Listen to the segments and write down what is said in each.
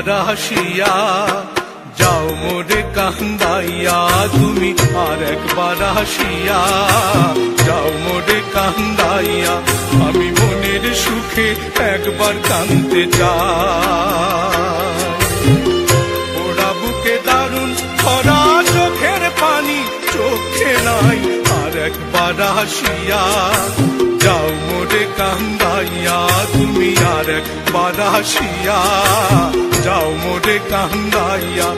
একবার আসিয়া যাও মোরে কান্দাইয়া, তুমি আর একবার আসিয়া যাও মোরে কান্দাইয়া, আমি মনের সুখে একবার কান্দতে চাই। ওরা বুকে দারুণ খরা চোখের পানি, চোখে নাই আর একবার আসিয়া যাও মোরে কান্দাইয়া, তুমি আর একবার আসিয়া যাও মোরে কান্দাইয়া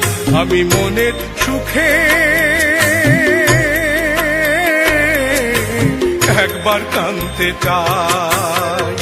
আমি মনের সুখে। একবার কান্দতে চাই।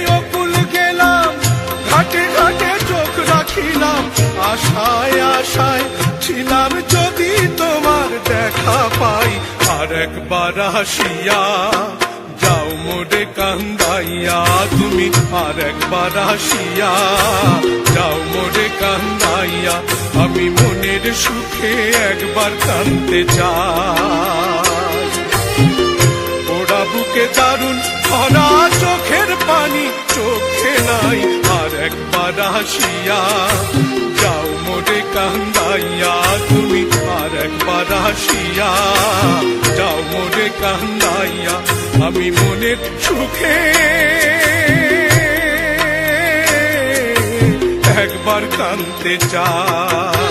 ছিলাম যদি তোমার দেখা পাই, আর একবার আসিয়া যাও মোরে কান্দাইয়া। তুমি আর একবার আসিয়া যাও মোরে কান্দাইয়া। আমি মনের সুখে একবার কান্দতে চাই। ওরা বুকে দারুণ ভরা চোখের পানি, চোখে নাই আর একবার আসিয়া যাও মোরে কান্দাইয়া। একবার আসিয়া যাও মনে কান্দাইয়া আমি মনের সুখে। একবার কানতে চাই।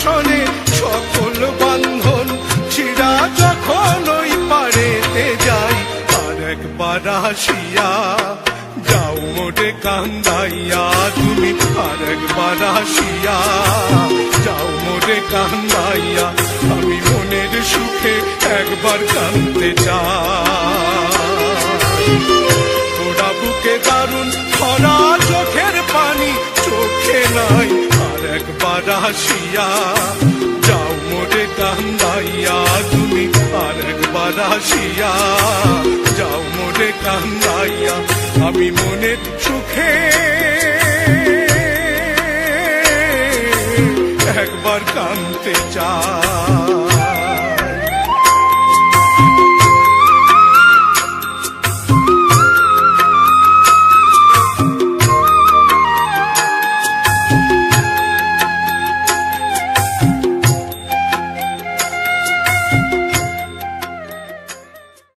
সনে সকল বান্ধন ছিড়া যখন ওই পারেতে যাই, আর একবার আসিয়া যাও মোটে কান্দাইয়া তুমি, আর একবার আসিয়া যাও মোটে কান্দাইয়া, আমি মনের সুখে একবার কান্দতে চাই। একবার আসিয়া যাও মোরে কান্দাইয়া, তুমি আরেকবার আসিয়া যাও মোরে কান্দাইয়া, আমি মনের সুখে। একবার কানতে চাই।